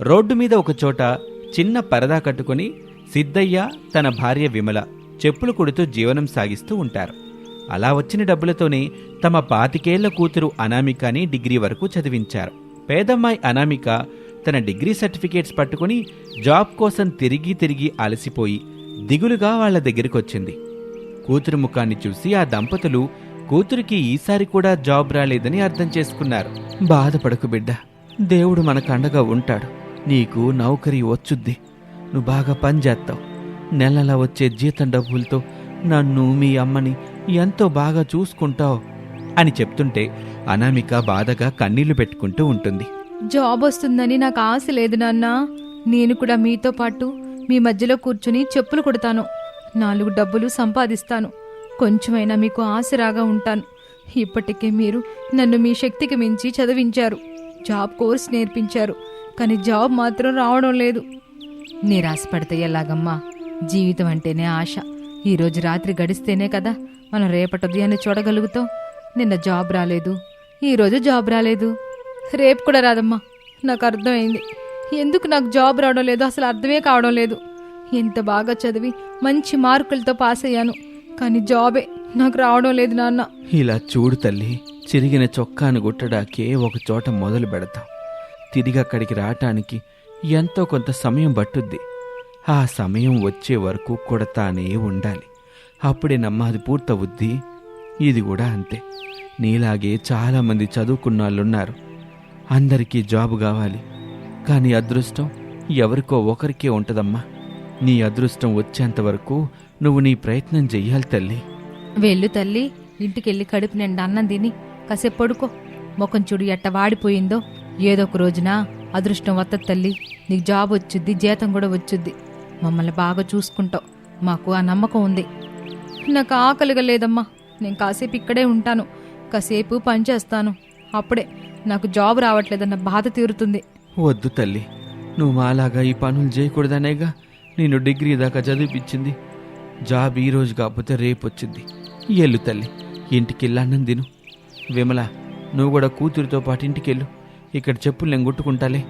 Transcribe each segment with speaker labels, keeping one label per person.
Speaker 1: Road మీద ఒకచోట చిన్న పరదా కట్టుకుని సిద్ధయ్య తన భార్య విమల చెప్పులు కుడుతూ జీవనం సాగిస్తూ ఉంటారు. అలా వచ్చిన డబ్బులతోనే తమ పాతికేళ్ళ కూతురు అనామికని డిగ్రీ వరకు చదివించారు. పేదమ్మాయి అనామిక తన డిగ్రీ సర్టిఫికేట్స్ పట్టుకుని జాబ్ కోసం తిరిగి తిరిగి అలసిపోయి దిగులుగా వాళ్ళ దగ్గరికొచ్చింది. కూతురు ముఖాన్ని చూసి ఆ దంపతులు కూతురికి ఈసారి కూడా జాబ్ రాలేదని అర్థం చేసుకున్నారు. బాధపడకు బిడ్డ దేవుడు మనకు అండగా ఉంటాడు. నీకు నౌకరీ వచ్చుద్ది. నువ్వు బాగా పనిచేస్తావు నెలలా వచ్చే జీతం డబ్బులతో నన్ను మీ అమ్మని ఎంతో బాగా చూసుకుంటావు అని చెప్తుంటే అనామిక బాధగా కన్నీళ్ళు పెట్టుకుంటూ ఉంటుంది.
Speaker 2: జాబ్ వస్తుందని నాకు ఆశ లేదు నాన్న. నేను కూడా మీతో పాటు మీ మధ్యలో కూర్చుని చెప్పులు కుడతాను. నాలుగు డబ్బులు సంపాదిస్తాను. కొంచెమైనా మీకు ఆశరాగా ఉంటాను. ఇప్పటికే మీరు నన్ను మీ శక్తికి మించి చదివించారు. జాబ్ కోర్స్ నేర్పించారు. కానీ జాబ్ మాత్రం రావడం లేదు. నిరాశపడితే ఎలాగమ్మా? జీవితం అంటేనే ఆశ. ఈరోజు రాత్రి గడిస్తేనే కదా మనం రేపటి ఉదయాన్ని చూడగలుగుతాం. నిన్న జాబ్ రాలేదు. ఈరోజు జాబ్ రాలేదు. రేపు కూడా రాదమ్మా. నాకు అర్థమైంది. ఎందుకు నాకు జాబ్ రావడం లేదు? అసలు అర్థమే కావడం లేదు. ఎంత బాగా చదివి మంచి మార్కులతో పాస్ అయ్యాను. కానీ జాబే నాకు రావడం లేదు నాన్న.
Speaker 1: ఇలా చూడు తల్లి చిరిగిన చొక్కాను గుట్టడాకే ఒక చోట మొదలు పెడతాం. తిరిగి అక్కడికి రావటానికి ఎంతో కొంత సమయం పట్టుద్ది. ఆ సమయం వచ్చే వరకు కొడతానే ఉండాలి. అప్పుడే నమ్మది పూర్తవుద్ది ఇది కూడా అంతే. నీలాగే చాలామంది చదువుకున్న వాళ్ళున్నారు. అందరికీ జాబు కావాలి. కానీ అదృష్టం ఎవరికో ఒకరికే ఉంటదమ్మా. నీ అదృష్టం వచ్చేంత వరకు నువ్వు నీ ప్రయత్నం చెయ్యాలి తల్లి.
Speaker 2: వెళ్ళు తల్లి. ఇంటికెళ్ళి కడుపు నిండా అన్నం తిని కాసేపు పడుకో. ముఖం చూడు ఎట్ట వాడిపోయిందో. ఏదో ఒక రోజున అదృష్టం వత్తది తల్లి. నీకు జాబ్ వచ్చుద్ది జీతం కూడా వచ్చుద్ది. మమ్మల్ని బాగా చూసుకుంటావు. మాకు ఆ నమ్మకం ఉంది. నాకు ఆకలిగా లేదమ్మా. నేను కాసేపు ఇక్కడే ఉంటాను. కాసేపు పని చేస్తాను. అప్పుడే నాకు జాబ్ రావట్లేదన్న బాధ తీరుతుంది.
Speaker 1: వద్దు తల్లి. నువ్వు మాలాగా ఈ పనులు చేయకూడదనేగా నేను డిగ్రీ దాకా చదివిపించింది. జాబ్ ఈ రోజు కాకపోతే రేపు వచ్చింది ఎల్లు తల్లి ఇంటికి అన్నం తిను. విమల నువ్వు కూడా కూతురితో పాటు ఇంటికెళ్ళు. ఇక్కడ చెప్పులు నేను గుట్టుకుంటాలే.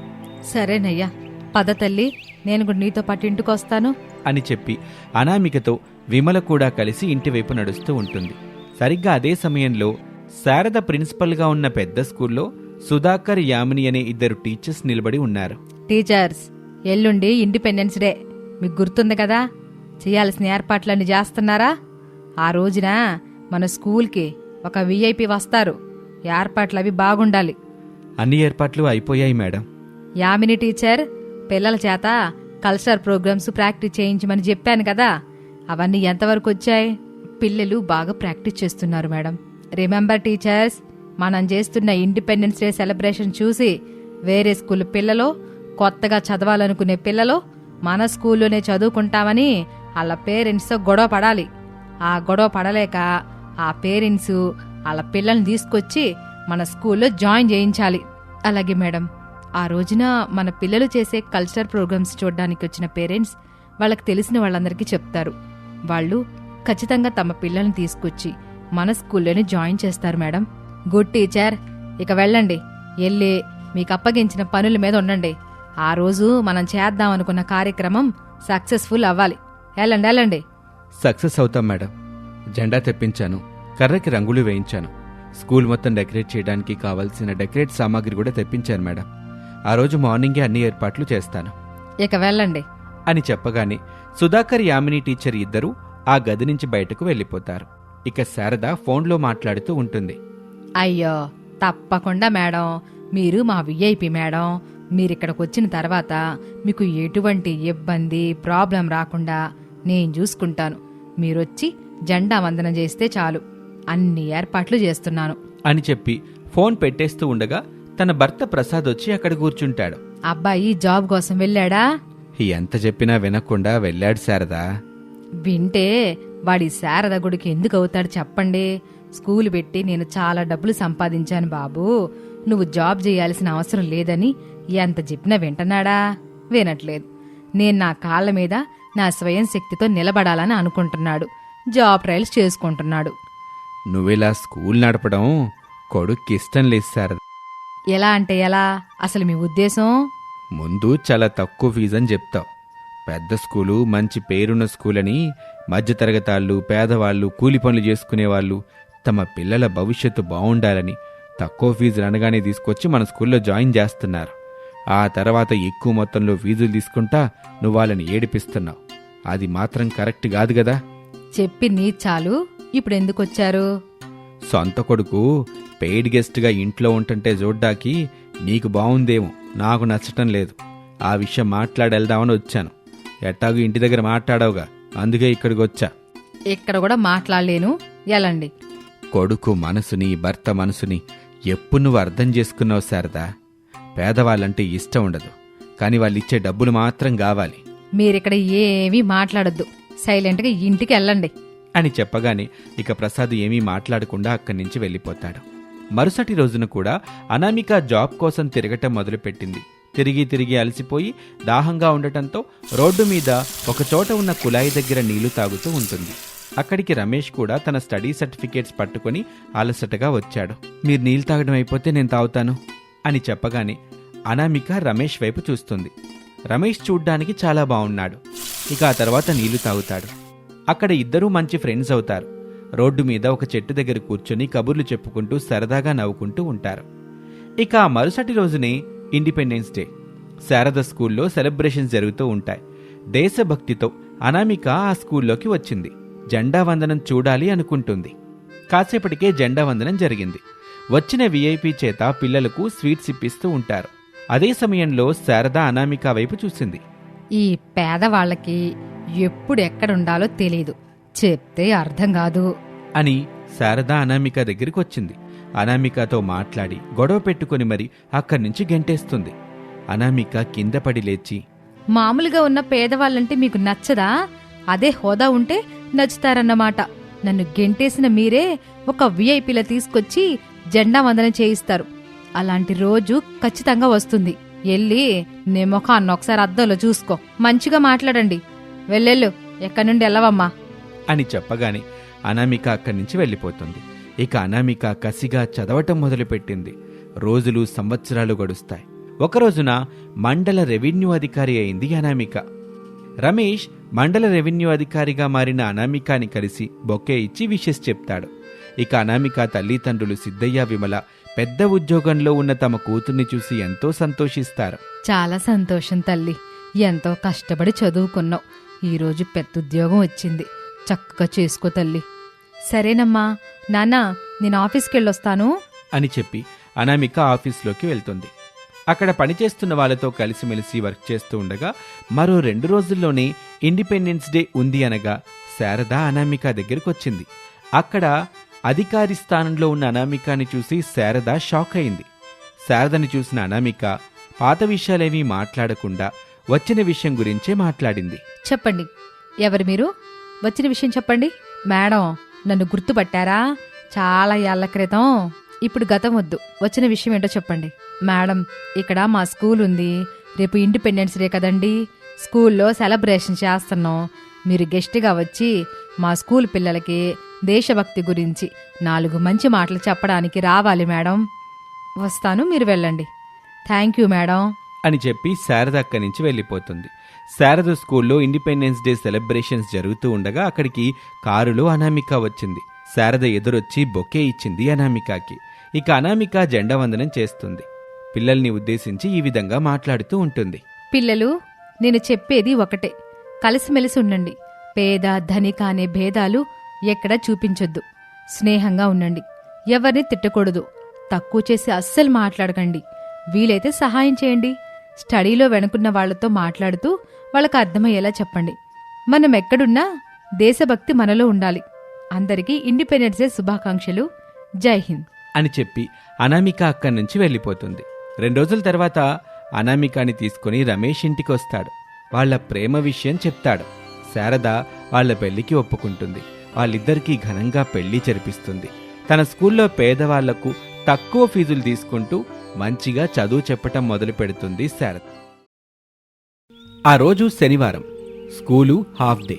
Speaker 2: సరేనయ్యా పద తల్లి నేను కూడా నీతో పాటు ఇంటికి వస్తాను.
Speaker 1: అని చెప్పి అనామికతో విమల కూడా కలిసి ఇంటివైపు నడుస్తూ ఉంటుంది. సరిగ్గా అదే సమయంలో శారద ప్రిన్సిపల్గా ఉన్న పెద్ద స్కూల్లో సుధాకర్ యామిని అనే ఇద్దరు టీచర్స్ నిలబడి ఉన్నారు.
Speaker 2: టీచర్స్ ఎల్లుండి ఇండిపెండెన్స్ డే. మీకు గుర్తుంది కదా? చేయాల్సిన ఏర్పాట్లన్నీ చేస్తున్నారా? ఆ రోజున మన స్కూల్కి ఒక విఐపి వస్తారు. ఏర్పాట్లు అవి బాగుండాలి.
Speaker 1: అన్ని ఏర్పాట్లు అయిపోయాయి మేడం.
Speaker 2: యామిని టీచర్ పిల్లల చేత కల్చరల్ ప్రోగ్రామ్స్ ప్రాక్టీస్ చేయించమని చెప్పాను కదా. అవన్నీ ఎంతవరకు వచ్చాయి? పిల్లలు బాగా ప్రాక్టీస్ చేస్తున్నారు మేడం. రిమెంబర్ టీచర్స్ మనం చేస్తున్న ఇండిపెండెన్స్ డే సెలబ్రేషన్ చూసి వేరే స్కూల్ పిల్లలు కొత్తగా చదవాలనుకునే పిల్లలు మన స్కూల్లోనే చదువుకుంటామని వాళ్ళ పేరెంట్స్తో గొడవ పడాలి. ఆ గొడవ పడలేక ఆ పేరెంట్స్ వాళ్ళ పిల్లల్ని తీసుకొచ్చి మన స్కూల్లో జాయిన్ చేయించాలి. అలాగే మేడం ఆ రోజున మన పిల్లలు చేసే కల్చరల్ ప్రోగ్రామ్స్ చూడడానికి వచ్చిన పేరెంట్స్ వాళ్ళకి తెలిసిన వాళ్ళందరికీ చెప్తారు. వాళ్ళు ఖచ్చితంగా తమ పిల్లల్ని తీసుకొచ్చి మన స్కూల్లోనే జాయిన్ చేస్తారు మేడం. గుడ్ టీచర్ ఇక వెళ్ళండి. వెళ్ళి మీకు అప్పగించిన పనుల మీద ఉండండి. ఆ రోజు మనం చేద్దాం అనుకున్న కార్యక్రమం సక్సెస్ఫుల్ అవ్వాలి. వెళ్ళండి వెళ్ళండి.
Speaker 1: సక్సెస్ అవుతాం మేడం. జెండా తెప్పించాను. కర్రకి రంగులు వేయించాను. స్కూల్ మొత్తం డెకరేట్ చేయడానికి కావలసిన డెకరేట్ సామాగ్రి కూడా తెప్పించాను మేడం. ఆ రోజు మార్నింగే అన్ని ఏర్పాట్లు చేస్తాను.
Speaker 2: ఇక వెళ్ళండి.
Speaker 1: అని చెప్పగానే సుధాకర్ యామిని టీచర్ ఇద్దరూ ఆ గది నుంచి బయటకు వెళ్ళిపోతారు. ఇక శారద ఫోన్లో మాట్లాడుతూ ఉంటుంది.
Speaker 2: అయ్యో తప్పకుండా మేడం. మీరు మా విఐపి మేడం. మీరు ఇక్కడికి వచ్చిన తర్వాత మీకు ఎటువంటి ఇబ్బంది ప్రాబ్లం రాకుండా నేను చూసుకుంటాను. మీరొచ్చి జెండా వందనం చేస్తే చాలు. అన్ని ఏర్పాట్లు చేస్తున్నాను.
Speaker 1: అని చెప్పి ఫోన్ పెట్టేస్తూ ఉండగా తన భర్త ప్రసాద్ వచ్చి అక్కడ కూర్చుంటాడు.
Speaker 2: అబ్బాయి జాబ్ కోసం వెళ్ళాడా?
Speaker 1: ఎంత చెప్పినా వినకుండా వెళ్ళాడు శారదా.
Speaker 2: వింటే వాడి శారద గుడికి ఎందుకు అవుతాడు చెప్పండి. స్కూల్ పెట్టి నేను చాలా డబ్బులు సంపాదించాను బాబు. నువ్వు జాబ్ చేయాల్సిన అవసరం లేదని ఎంత చెప్పినా వింటున్నాడా? వినట్లేదు. నేను నా కాళ్ళ మీద నా స్వయం శక్తితో నిలబడాలని అనుకుంటున్నాడు. జాబ్ ట్రయల్స్ చేసుకుంటున్నాడు.
Speaker 1: నువ్విలా స్కూల్ నడపడం కొడుక్కి ఇష్టం లేదు శారద
Speaker 2: ఎలా అంటే ఎలా? అసలు మీ ఉద్దేశం?
Speaker 1: ముందు చాలా తక్కువ ఫీజు అని చెప్తావు. పెద్ద స్కూలు మంచి పేరున్న స్కూల్ అని మధ్యతరగతాళ్ళు పేదవాళ్ళు కూలి పనులు చేసుకునేవాళ్ళు తమ పిల్లల భవిష్యత్తు బాగుండాలని తక్కువ ఫీజులు అనగానే తీసుకొచ్చి మన స్కూల్లో జాయిన్ చేస్తున్నారు. ఆ తర్వాత ఎక్కువ మొత్తంలో ఫీజులు తీసుకుంటా నువ్వు వాళ్ళని ఏడిపిస్తున్నావు. అది మాత్రం కరెక్ట్ కాదు కదా?
Speaker 2: చెప్పి నీ చాలు. ఇప్పుడు ఎందుకు వచ్చారు
Speaker 1: సొంత కొడుకు పెయిడ్ గెస్ట్గా ఇంట్లో ఉంటుంటే చూడ్డానికి నీకు బాగుందేమో నాకు నచ్చటం లేదు. ఆ విషయం మాట్లాడెళ్దామని వచ్చాను. ఎట్టాగు ఇంటి దగ్గర మాట్లాడావుగా అందుకే ఇక్కడికి వచ్చా
Speaker 2: ఇక్కడ కూడా మాట్లాడలేను. ఎలండి.
Speaker 1: కొడుకు మనసుని భర్త మనసుని ఎప్పుడు నువ్వు అర్థం చేసుకున్నావు శారదా? పేదవాళ్ళంటే ఇష్టం ఉండదు కానీ వాళ్ళు ఇచ్చే డబ్బులు మాత్రం కావాలి.
Speaker 2: మీరిక్కడ ఏమీ మాట్లాడొద్దు. సైలెంట్గా ఇంటికి వెళ్ళండి
Speaker 1: అని చెప్పగానే ఇక ప్రసాద్ ఏమీ మాట్లాడకుండా అక్కడి నుంచి వెళ్ళిపోతాడు. మరుసటి రోజున కూడా అనామిక జాబ్ కోసం తిరగటం మొదలుపెట్టింది. తిరిగి తిరిగి అలసిపోయి దాహంగా ఉండటంతో రోడ్డు మీద ఒకచోట ఉన్న కుళాయి దగ్గర నీళ్ళు తాగుతూ ఉంటుంది. అక్కడికి రమేష్ కూడా తన స్టడీ సర్టిఫికేట్స్ పట్టుకుని అలసటగా వచ్చాడు. మీరు నీళ్ళు తాగడం అయిపోతే నేను తాగుతాను అని చెప్పగానే అనామిక రమేష్ వైపు చూస్తుంది. రమేష్ చూడ్డానికి చాలా బాగున్నాడు ఇక ఆ తర్వాత నీళ్ళు తాగుతాడు. అక్కడ ఇద్దరూ మంచి ఫ్రెండ్స్ అవుతారు. రోడ్డు మీద ఒక చెట్టు దగ్గర కూర్చొని కబుర్లు చెప్పుకుంటూ సరదాగా నవ్వుకుంటూ ఉంటారు. ఇక ఆ మరుసటి రోజునే ఇండిపెండెన్స్ డే. శారద స్కూల్లో సెలబ్రేషన్స్ జరుగుతూ ఉంటాయి. దేశభక్తితో అనామిక ఆ స్కూల్లోకి వచ్చింది. జెండా వందనం చూడాలి అనుకుంటుంది. కాసేపటికే జెండా వందనం జరిగింది. వచ్చిన విఐపి చేత పిల్లలకు స్వీట్స్ ఇప్పిస్తూ ఉంటారు. అదే సమయంలో శారద అనామిక వైపు చూసింది.
Speaker 2: ఈ పేదవాళ్ళకి ఎప్పుడు ఎక్కడుండాలో తెలీదు. చెప్తే అర్థం కాదు.
Speaker 1: అని శారద అనామిక దగ్గరికి వచ్చింది. అనామికతో మాట్లాడి గొడవ పెట్టుకుని మరి అక్కడి నుంచి గెంటేస్తుంది. అనామిక కింద పడి లేచి
Speaker 2: మామూలుగా ఉన్న పేదవాళ్ళంటే మీకు నచ్చదా? అదే హోదా ఉంటే నచ్చుతారన్నమాట. నన్ను గెంటేసిన మీరే ఒక విఐపిల తీసుకొచ్చి జెండా వందనం చేయిస్తారు. అలాంటి రోజు ఖచ్చితంగా వస్తుంది. ఎల్లి నీ ముఖాన్ని ఒకసారి అద్దంలో చూసుకో. మంచిగా మాట్లాడండి. వెళ్ళెళ్ళు. ఎక్కడి నుండి వెళ్ళవమ్మా?
Speaker 1: అని చెప్పగానే అనామిక అక్కడి నుంచి వెళ్ళిపోతుంది. ఇక అనామిక కసిగా చదవటం మొదలుపెట్టింది. రోజులు సంవత్సరాలు గడుస్తాయి. ఒక రోజున మండల రెవెన్యూ అధికారి అయింది అనామిక. రమేష్ మండల రెవెన్యూ అధికారిగా మారిన అనామికాని కలిసి బొకే ఇచ్చి విషెస్ చెప్తాడు. ఇక అనామిక తల్లిదండ్రులు సిద్ధయ్య విమల పెద్ద ఉద్యోగంలో ఉన్న తమ కూతుర్ని చూసి ఎంతో సంతోషిస్తారు.
Speaker 2: చాలా సంతోషం తల్లి. ఎంతో కష్టపడి చదువుకున్నావు. ఈరోజు పెద్ద ఉద్యోగం వచ్చింది. చక్కగా చేసుకో తల్లి. సరేనమ్మా. నాన్నా నేను ఆఫీస్కి వెళ్ళొస్తాను
Speaker 1: అని చెప్పి అనామిక ఆఫీస్లోకి వెళ్తుంది. అక్కడ పనిచేస్తున్న వాళ్ళతో కలిసిమెలిసి వర్క్ చేస్తూ ఉండగా మరో రెండు రోజుల్లోనే ఇండిపెండెన్స్ డే ఉంది అనగా శారద అనామిక దగ్గరికి వచ్చింది అక్కడ అధికారి స్థానంలో ఉన్న అనామికాని చూసి శారద షాక్ అయింది శారదని చూసిన అనామిక పాత విషయాలేమీ మాట్లాడకుండా వచ్చిన విషయం గురించే మాట్లాడింది.
Speaker 2: చెప్పండి. ఎవరు మీరు? వచ్చిన విషయం చెప్పండి. మేడం నన్ను గుర్తుపట్టారా? చాలా ఏళ్ళ క్రితం. ఇప్పుడు గతం వద్దు. వచ్చిన విషయం ఏంటో చెప్పండి. మేడం ఇక్కడ మా స్కూల్ ఉంది. రేపు ఇండిపెండెన్స్ డే కదండి. స్కూల్లో సెలబ్రేషన్ చేస్తున్నాం. మీరు గెస్ట్గా వచ్చి మా స్కూల్ పిల్లలకి దేశభక్తి గురించి నాలుగు మంచి మాటలు చెప్పడానికి రావాలి మేడం. వస్తాను మీరు వెళ్ళండి. Thank you madam.
Speaker 1: అని చెప్పి శారద అక్కడి నుంచి వెళ్ళిపోతుంది. శారద స్కూల్లో ఇండిపెండెన్స్ డే సెలబ్రేషన్స్ జరుగుతూ ఉండగా అక్కడికి కారులో అనామిక వచ్చింది. శారద ఎదురొచ్చి బొకే ఇచ్చింది అనామికకి. ఇక అనామిక జెండా వందనం చేస్తుంది. పిల్లల్ని ఉద్దేశించి ఈ విధంగా మాట్లాడుతూ ఉంటుంది.
Speaker 2: పిల్లలు నేను చెప్పేది ఒకటే. కలిసిమెలిసి ఉండండి. పేద ధనిక అనే భేదాలు ఎక్కడా చూపించొద్దు. స్నేహంగా ఉండండి. ఎవరిని తిట్టకూడదు. తక్కువ చేసి అస్సలు మాట్లాడకండి. వీలైతే సహాయం చేయండి. స్టడీలో వెనుకున్న వాళ్ళతో మాట్లాడుతూ వాళ్ళకు అర్థమయ్యేలా చెప్పండి. మనం ఎక్కడున్నా దేశభక్తి మనలో ఉండాలి. అందరికీ ఇండిపెండెన్స్ డే శుభాకాంక్షలు. జై హింద్.
Speaker 1: అని చెప్పి అనామిక అక్కడి నుంచి వెళ్ళిపోతుంది. రెండు రోజుల తర్వాత అనామికాని తీసుకుని రమేష్ ఇంటికి వస్తాడు. వాళ్ళ ప్రేమ విషయం చెప్తాడు. శారద వాళ్ళ పెళ్ళికి ఒప్పుకుంటుంది. వాళ్ళిద్దరికీ ఘనంగా పెళ్ళి జరిపిస్తుంది. తన స్కూల్లో పేదవాళ్ళకు తక్కువ ఫీజులు తీసుకుంటూ మంచిగా చదువు చెప్పటం మొదలు పెడుతుంది శరత్. ఆ రోజు శనివారం స్కూలు హాఫ్ డే.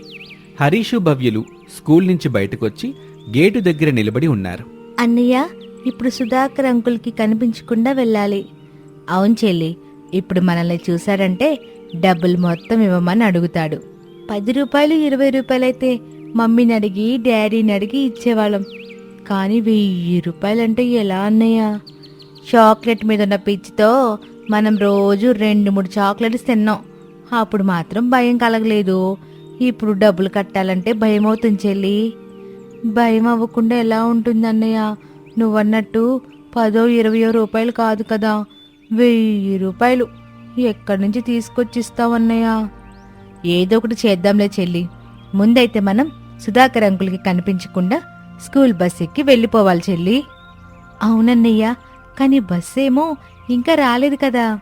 Speaker 1: హరీషు భవ్యులు స్కూల్ నుంచి బయటకొచ్చి గేటు దగ్గర నిలబడి ఉన్నారు.
Speaker 3: అన్నయ్య ఇప్పుడు సుధాకర్ అంకుల్కి కనిపించకుండా వెళ్ళాలి. అవును చెల్లి ఇప్పుడు మనల్ని చూశాడంటే డబ్బులు మొత్తం ఇవ్వమని అడుగుతాడు. పది రూపాయలు ఇరవై రూపాయలైతే మమ్మీని అడిగి డాడీని అడిగి ఇచ్చేవాళ్ళం. కానీ వెయ్యి రూపాయలంటే ఎలా అన్నయ్య? చాక్లెట్ మీద ఉన్న పిచ్చితో మనం రోజు రెండు మూడు చాక్లెట్స్ తిన్నాం. అప్పుడు మాత్రం భయం కలగలేదు. ఇప్పుడు డబ్బులు కట్టాలంటే భయం అవుతుంది చెల్లి. భయం అవ్వకుండా ఎలా ఉంటుంది అన్నయ్య? నువ్వన్నట్టు పదో ఇరవయో రూపాయలు కాదు కదా. వెయ్యి రూపాయలు ఎక్కడి నుంచి తీసుకొచ్చిస్తావన్నయ్య ఏదో ఒకటి చేద్దాంలే చెల్లి. ముందైతే మనం సుధాకర్ అంకుల్కి కనిపించకుండా స్కూల్ బస్ ఎక్కి వెళ్ళిపోవాలి చెల్లి. అవునన్నయ్య కానీ బస్ ఏమో ఇంకా రాలేదు కదా.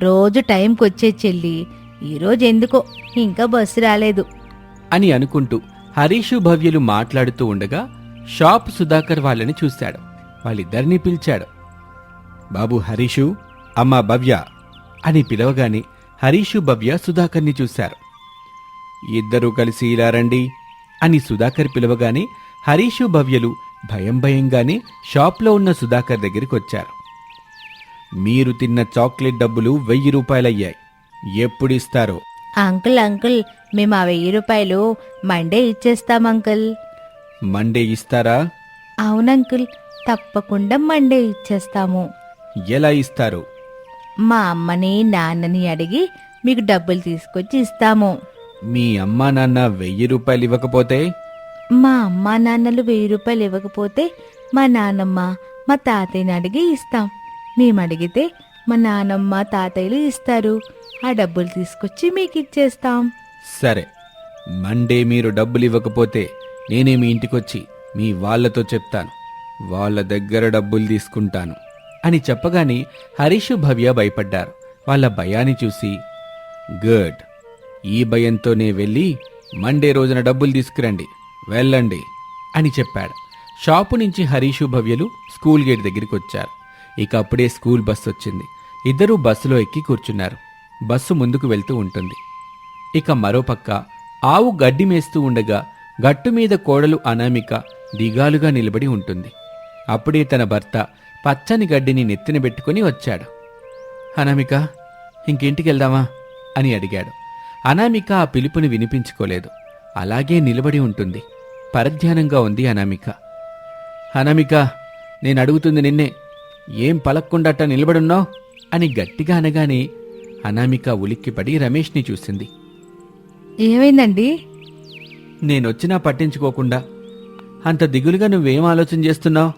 Speaker 3: రోజు టైంకి వచ్చే చెల్లి ఈరోజు ఎందుకో ఇంకా బస్సు రాలేదు.
Speaker 1: అని అనుకుంటూ హరీషు భవ్యలు మాట్లాడుతూ ఉండగా షాప్ సుధాకర్ వాళ్ళని చూశాడు. వాళ్ళిద్దరినీ పిలిచాడు. బాబు హరీషు అమ్మా భవ్య అని పిలవగానే హరీషు భవ్య సుధాకర్ని చూశారు. ఇద్దరూ కలిసి ఇలా రండి అని సుధాకర్ పిలవగానే హరీషు భవ్యలు భయం భయంగానే షాప్లో ఉన్న సుధాకర్ దగ్గరికి వచ్చారు మీరు తిన్న చాక్లెట్ డబ్బులు వెయ్యి రూపాయలయ్యాయి. ఎప్పుడిస్తారో?
Speaker 3: అంకుల్ అంకుల్ మేము ఆ వెయ్యి రూపాయలు మండే ఇచ్చేస్తాం అంకుల్.
Speaker 1: మండే ఇస్తారా?
Speaker 3: అవునంకుల్ తప్పకుండా మండే ఇచ్చేస్తాము.
Speaker 1: ఎలా ఇస్తారు?
Speaker 3: మా అమ్మని నాన్నని అడిగి మీకు డబ్బులు తీసుకొచ్చి ఇస్తాము.
Speaker 1: మీ అమ్మా నాన్న వెయ్యి రూపాయలు ఇవ్వకపోతే?
Speaker 3: మా అమ్మా నాన్నలు వెయ్యి రూపాయలు ఇవ్వకపోతే మా నాన్నమ్మ మా తాతయ్యని అడిగి ఇస్తాం. మేము అడిగితే మా నానమ్మ తాతయ్యలు ఇస్తారు. ఆ డబ్బులు తీసుకొచ్చి మీకు ఇచ్చేస్తాం
Speaker 1: సరే. మండే మీరు డబ్బులు ఇవ్వకపోతే నేనే మీ ఇంటికొచ్చి మీ వాళ్ళతో చెప్తాను. వాళ్ళ దగ్గర డబ్బులు తీసుకుంటాను అని చెప్పగానే హరీషు భవ్య భయపడ్డారు. వాళ్ళ భయాన్ని చూసి గుడ్. ఈ భయంతోనే వెళ్ళి మండే రోజున డబ్బులు తీసుకురండి. వెళ్ళండి అని చెప్పాడు. షాపు నుంచి హరీషు భవ్యలు స్కూల్ గేట్ దగ్గరికి వచ్చారు ఇక అప్పుడే స్కూల్ బస్సు వచ్చింది. ఇద్దరూ బస్సులో ఎక్కి కూర్చున్నారు. బస్సు ముందుకు వెళ్తూ ఉంటుంది. ఇక మరోపక్క ఆవు గడ్డి మేస్తూ ఉండగా గట్టు మీద కోడలు అనామిక దిగాలుగా నిలబడి ఉంటుంది. అప్పుడే తన భర్త పచ్చని గడ్డిని నెత్తిన పెట్టుకుని వచ్చాడు. అనామిక ఇంకింటికి వెళ్దామా? అని అడిగాడు. అనామిక ఆ పిలుపుని వినిపించుకోలేదు. అలాగే నిలబడి ఉంటుంది. పరధ్యానంగా ఉంది అనామిక. అనామిక నేను అడుగుతుంది నిన్నే ఏం పలక్కుండట నిలబడున్నావు? అని గట్టిగా అనగానే అనామిక ఉలిక్కిపడి రమేష్ని చూసింది.
Speaker 3: ఏమైందండి?
Speaker 1: నేనొచ్చినా పట్టించుకోకుండా. అంత దిగులుగా నువ్వేం ఆలోచన చేస్తున్నావు?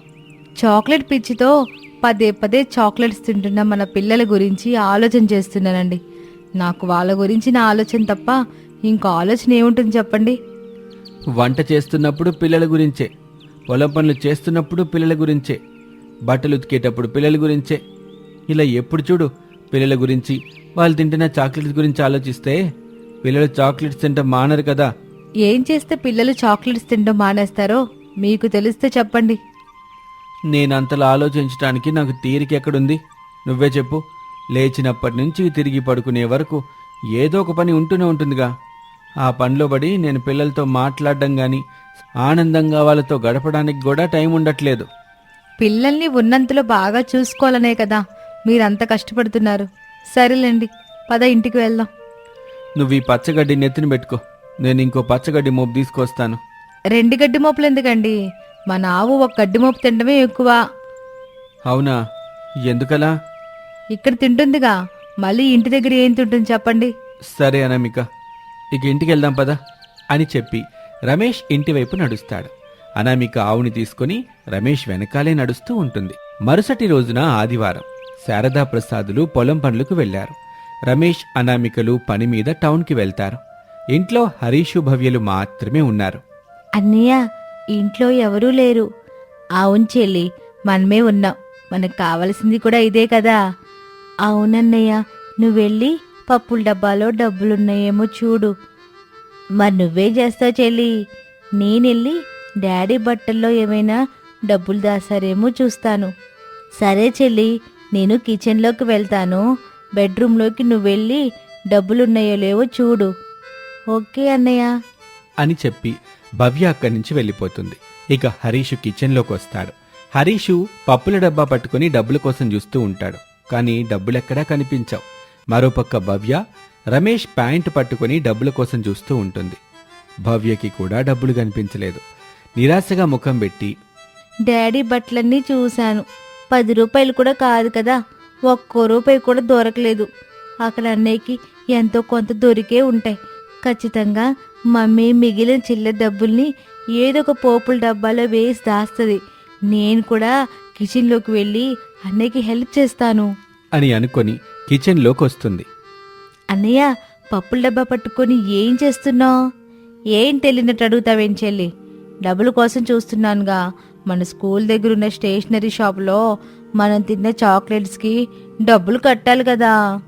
Speaker 3: చాక్లెట్ పిచ్చితో పదే పదే చాక్లెట్స్ తింటున్న మన పిల్లల గురించి ఆలోచన చేస్తున్నానండి. నాకు వాళ్ళ గురించి నా ఆలోచన తప్ప ఇంకో ఆలోచన ఏముంటుంది చెప్పండి?
Speaker 1: వంట చేస్తున్నప్పుడు పిల్లల గురించే. పొలం పనులు చేస్తున్నప్పుడు పిల్లల గురించే. బట్టలు ఉతికేటప్పుడు పిల్లల గురించే. ఇలా ఎప్పుడు చూడు పిల్లల గురించి వాళ్ళు తింటున్న చాక్లెట్స్ గురించి ఆలోచిస్తే పిల్లలు చాక్లెట్స్ తింటే మానరు కదా.
Speaker 3: ఏం చేస్తే పిల్లలు చాక్లెట్స్ తినడం మానేస్తారో మీకు తెలిస్తే చెప్పండి.
Speaker 1: నేనంతలా ఆలోచించడానికి నాకు తీరిక ఎక్కడుంది? నువ్వే చెప్పు. లేచినప్పటి నుంచి తిరిగి పడుకునే వరకు ఏదో ఒక పని ఉంటూనే ఉంటుందిగా. ఆ పనిలో పడి నేను పిల్లలతో మాట్లాడడం గాని ఆనందంగా వాళ్ళతో గడపడానికి కూడా టైం ఉండట్లేదు.
Speaker 3: పిల్లల్ని ఉన్నంతలో బాగా చూసుకోవాలనే కదా. మీరంత కష్టపడుతున్నారు. సరేలేండి పద ఇంటికి వెళ్దాం.
Speaker 1: నువ్వు ఈ పచ్చగడ్డి నెత్తిన పెట్టుకో. నేను ఇంకో పచ్చగడ్డి మోపు తీసుకొస్తాను.
Speaker 3: రెండు గడ్డి మోపులు ఎందుకండి? మన ఆవు ఒక గడ్డి మోపు తినడమే ఎక్కువ.
Speaker 1: అవునా? ఎందుకలా?
Speaker 3: ఇక్కడ తింటుందిగా. మళ్ళీ ఇంటి దగ్గర ఏం తింటుంది చెప్పండి.
Speaker 1: సరే అనామిక ఇక ఇంటికి వెళ్దాం పదా అని చెప్పి రమేష్ ఇంటి వైపు నడుస్తాడు. అనామిక ఆవుని తీసుకుని రమేష్ వెనకాలే నడుస్తూ ఉంటుంది. మరుసటి రోజున ఆదివారం శారదా ప్రసాదులు పొలం పనులకు వెళ్ళారు రమేష్ అనామికలు పని మీద టౌన్కి వెళ్తారు. ఇంట్లో హరీషు భవ్యలు మాత్రమే ఉన్నారు.
Speaker 3: అన్నయ్య ఇంట్లో ఎవరూ లేరు. అవును చెల్లి మనమే ఉన్నాం. మనకు కావలసింది కూడా ఇదే కదా. అవునన్నయ్య నువ్వెళ్ళి పప్పుల డబ్బాలో డబ్బులున్నాయేమో చూడు. మరి నువ్వే చేస్తావు చెల్లి. నేనెళ్ళి డాడీ బట్టల్లో ఏమైనా డబ్బులు దాసారేమో చూస్తాను. సరే చెల్లి నేను కిచెన్లోకి వెళ్తాను. బెడ్రూమ్లోకి నువ్వు వెళ్ళి డబ్బులున్నాయో లేవో చూడు. ఓకే అన్నయ్య.
Speaker 1: అని చెప్పి భవ్య అక్కడి నుంచి వెళ్ళిపోతుంది. ఇక హరీషు కిచెన్లోకి వస్తాడు. హరీషు పప్పుల డబ్బా పట్టుకుని డబ్బుల కోసం చూస్తూ ఉంటాడు. కానీ డబ్బులెక్కడా కనిపించవు. మరోపక్క భవ్య రమేష్ ప్యాంటు పట్టుకొని డబ్బుల కోసం చూస్తూ ఉంటుంది. భవ్యకి కూడా డబ్బులు కనిపించలేదు. నిరాశగా ముఖం పెట్టి
Speaker 3: డాడీ బట్టలన్నీ చూశాను. పది రూపాయలు కూడా కాదు కదా ఒక్కో రూపాయి కూడా దొరకలేదు. అక్కడ అన్నయ్యకి ఎంతో కొంత దొరికే ఉంటాయి. ఖచ్చితంగా మమ్మీ మిగిలిన చిల్లర డబ్బుల్ని ఏదో ఒక పోపుల డబ్బాలో వేసి దాస్తుంది. నేను కూడా కిచెన్లోకి వెళ్ళి అన్నయ్యకి హెల్ప్ చేస్తాను.
Speaker 1: అని అనుకొని కిచెన్లోకి వస్తుంది.
Speaker 3: అన్నయ్య పప్పుల డబ్బా పట్టుకొని ఏం చేస్తున్నావు? ఏం తెలియనట్టు అడుగుతావేం చెల్లి? డబ్బుల కోసం చూస్తున్నానుగా. మన స్కూల్ దగ్గర ఉన్న స్టేషనరీ షాప్లో మనం తిన్న చాక్లెట్స్కి డబ్బులు కట్టాలి కదా.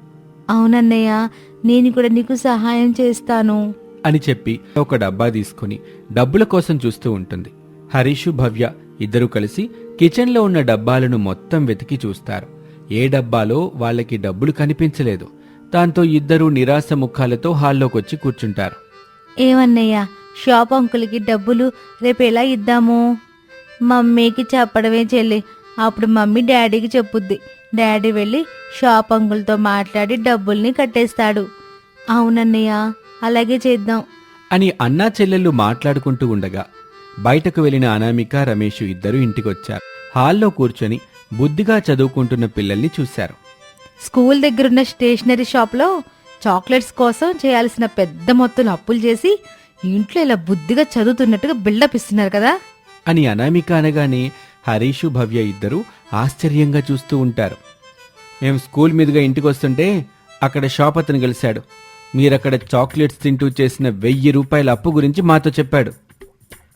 Speaker 3: అవునన్నయ్య నేను కూడా నీకు సహాయం చేస్తాను.
Speaker 1: అని చెప్పి ఒక డబ్బా తీసుకుని డబ్బుల కోసం చూస్తూ ఉంటుంది. హరీషు భవ్య ఇద్దరూ కలిసి కిచెన్లో ఉన్న డబ్బాలను మొత్తం వెతికి చూస్తారు. ఏ డబ్బాలో వాళ్ళకి డబ్బులు కనిపించలేదు. దాంతో ఇద్దరూ నిరాశ ముఖాలతో హాల్లోకొచ్చి కూర్చుంటారు.
Speaker 3: ఏమన్నయ్య షాప్ అంకుల్కి డబ్బులు రేపు ఎలా ఇద్దాము? మమ్మీకి చెప్పడమే చెల్లి. అప్పుడు మమ్మీ డాడీకి చెప్పుద్ది. డాడీ వెళ్ళి షాప్ అంకుల్తో మాట్లాడి డబ్బుల్ని కట్టేస్తాడు. అవునన్నయ్య అలాగే చేద్దాం.
Speaker 1: అని అన్నా చెల్లెళ్ళు మాట్లాడుకుంటూ ఉండగా బయటకు వెళ్ళిన అనామిక రమేష్ ఇద్దరూ ఇంటికొచ్చారు. హాల్లో కూర్చొని బుద్ధిగా చదువుకుంటున్న పిల్లల్ని చూశారు.
Speaker 2: స్కూల్ దగ్గరున్న స్టేషనరీ షాప్లో చాక్లెట్స్ కోసం చేయాల్సిన పెద్ద మొత్తం అప్పులు చేసి ఇంట్లో ఇలా బుద్ధిగా చదువుతున్నట్టుగా బిల్డప్ ఇస్తున్నారు కదా.
Speaker 1: అని అనామిక అనగానే హరీషు భవ్య ఇద్దరూ ఆశ్చర్యంగా చూస్తూ ఉంటారు. మేము స్కూల్ మీదుగా ఇంటికి వస్తుంటే అక్కడ షాప్ అతను కలిశాడు మీరక్కడ చాక్లెట్స్ తింటూ చేసిన వెయ్యి రూపాయల అప్పు గురించి మాతో చెప్పాడు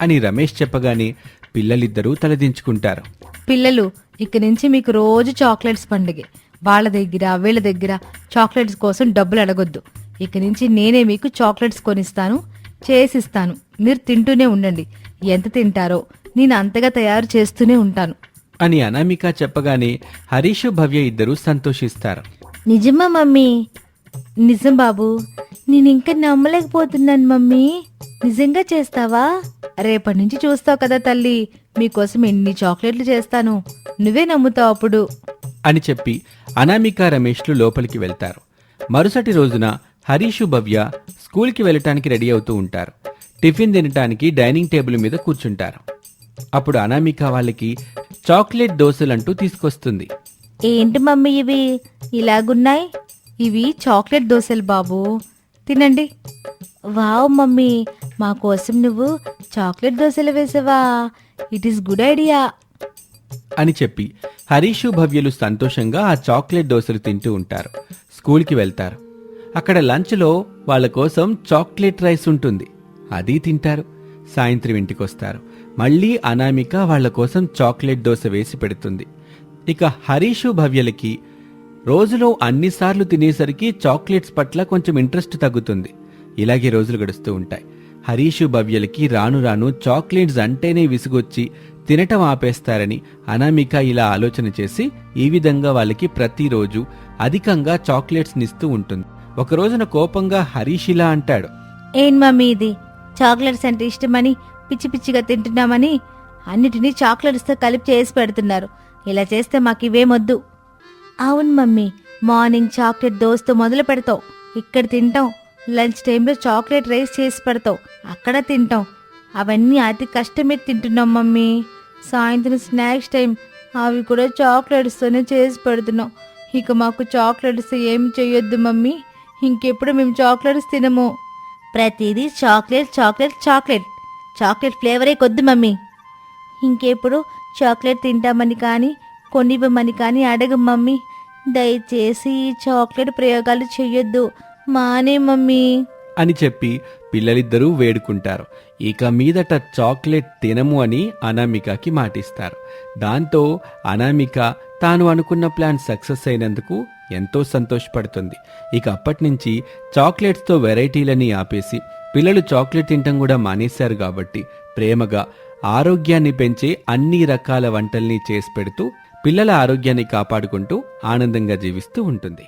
Speaker 1: అని రమేష్ చెప్పగానే పిల్లలిద్దరూ తలదించుకుంటారు.
Speaker 2: పిల్లలు ఇక నుంచి మీకు రోజు చాక్లెట్స్ పండుగే. వాళ్ళ దగ్గర వీళ్ళ దగ్గర చాక్లెట్స్ కోసం డబ్బులు అడగొద్దు. ఇక నుంచి నేనే మీకు చాక్లెట్స్ కొనిస్తాను చేసిస్తాను. మీరు తింటూనే ఉండండి. ఎంత తింటారో నేను అంతగా తయారు చేస్తూనే ఉంటాను.
Speaker 1: అని అనామిక చెప్పగానే హరీషు భవ్య ఇద్దరూ సంతోషిస్తారు.
Speaker 3: నిజమా మమ్మీ? నిజం బాబు. నేను ఇంకా నమ్మలేకపోతున్నాను మమ్మీ. నిజంగా చేస్తావా?
Speaker 2: రేపటి నుంచి చూస్తావు కదా తల్లి. మీకోసం ఎన్ని చాక్లెట్లు చేస్తాను. నువ్వే నమ్ముతావు అప్పుడు.
Speaker 1: అని చెప్పి అనామిక రమేష్లు లోపలికి వెళ్తారు. మరుసటి రోజున హరీషు భవ్య స్కూల్కి వెళ్ళటానికి రెడీ అవుతూ ఉంటారు. టిఫిన్ తినటానికి డైనింగ్ టేబుల్ మీద కూర్చుంటారు. అప్పుడు అనామిక వాళ్ళకి చాక్లెట్ దోశలంటూ తీసుకొస్తుంది.
Speaker 3: ఏంటి మమ్మీ ఇవి? ఇలాగున్నాయి?
Speaker 2: ఇవి చాక్లెట్ దోశలు బాబు. తినండి.
Speaker 3: వావ్ మమ్మీ మా కోసం నువ్వు చాక్లెట్ దోశలు వేసావా? It is good idea.
Speaker 1: అని చెప్పి హరీషు భవ్యలు సంతోషంగా ఆ చాక్లెట్ దోశలు తింటూ ఉంటారు. స్కూల్కి వెళ్తారు. అక్కడ లంచ్లో వాళ్ళ కోసం చాక్లెట్ రైస్ ఉంటుంది. అది తింటారు. సాయంత్రం ఇంటికొస్తారు. మళ్ళీ అనామిక వాళ్ళ కోసం చాక్లెట్ దోశ వేసి పెడుతుంది. ఇక హరీషు భవ్యలకి రోజులో అన్నిసార్లు తినేసరికి చాక్లెట్స్ పట్ల కొంచెం ఇంట్రెస్ట్ తగ్గుతుంది. ఇలాగే రోజులు గడుస్తూ ఉంటాయి. హరీషు భవ్యలకి రాను రాను చాక్లెట్స్ అంటేనే విసుగొచ్చి తినటం ఆపేస్తారని అనామిక ఇలా ఆలోచన చేసి ఈ విధంగా వాళ్ళకి ప్రతిరోజు అధికంగా చాక్లెట్స్ నిస్తూ ఉంటుంది. ఒక రోజున కోపంగా హరీష్ ఇలా అంటాడు.
Speaker 3: ఏం మమ్మీ ఇది? చాక్లెట్స్ అంటే ఇష్టమని పిచ్చి పిచ్చిగా తింటున్నామని అన్నిటినీ చాక్లెట్స్తో కలిపి చేసి పెడుతున్నారు. ఇలా చేస్తే మాకు ఇవేమొద్దు. అవును మమ్మీ మార్నింగ్ చాక్లెట్ దోస్తో మొదలు పెడతావు ఇక్కడ తింటాం. లంచ్ టైంలో చాక్లెట్ రైస్ చేసి పెడతావు అక్కడ తింటాం. అవన్నీ అతి కష్టమే తింటున్నాం మమ్మీ. సాయంత్రం స్నాక్స్ టైం అవి కూడా చాక్లెట్స్తోనే చేసి పెడుతున్నాం. ఇక మాకు చాక్లెట్స్ ఏమి చేయొద్దు మమ్మీ. ఇంకెప్పుడు మేము చాక్లెట్స్ తినము. ప్రతిదీ చాక్లెట్ చాక్లెట్ చాక్లెట్. చాక్లెట్ ఫ్లేవరే కొద్దు మమ్మీ. ఇంకెప్పుడు చాక్లెట్ తింటామని కానీ కొనివ్వమని కానీ అడగ మమ్మీ. దయచేసి ఈ చాక్లెట్ ప్రయోగాలు చెయ్యొద్దు. మానే మమ్మీ.
Speaker 1: అని చెప్పి పిల్లలిద్దరూ వేడుకుంటారు. ఇక మీదట చాక్లెట్ తినము అని అనామికకి మాటిస్తారు. దాంతో అనామిక తాను అనుకున్న ప్లాన్ సక్సెస్ అయినందుకు ఎంతో సంతోషపడుతుంది. ఇక అప్పటి నుంచి చాక్లెట్స్తో వెరైటీలని ఆపేసి పిల్లలు చాక్లెట్ తినటం కూడా మానేశారు కాబట్టి ప్రేమగా ఆరోగ్యాన్ని పెంచే అన్ని రకాల వంటల్ని చేసి పెడుతూ పిల్లల ఆరోగ్యాన్ని కాపాడుకుంటూ ఆనందంగా జీవిస్తూ ఉంటుంది.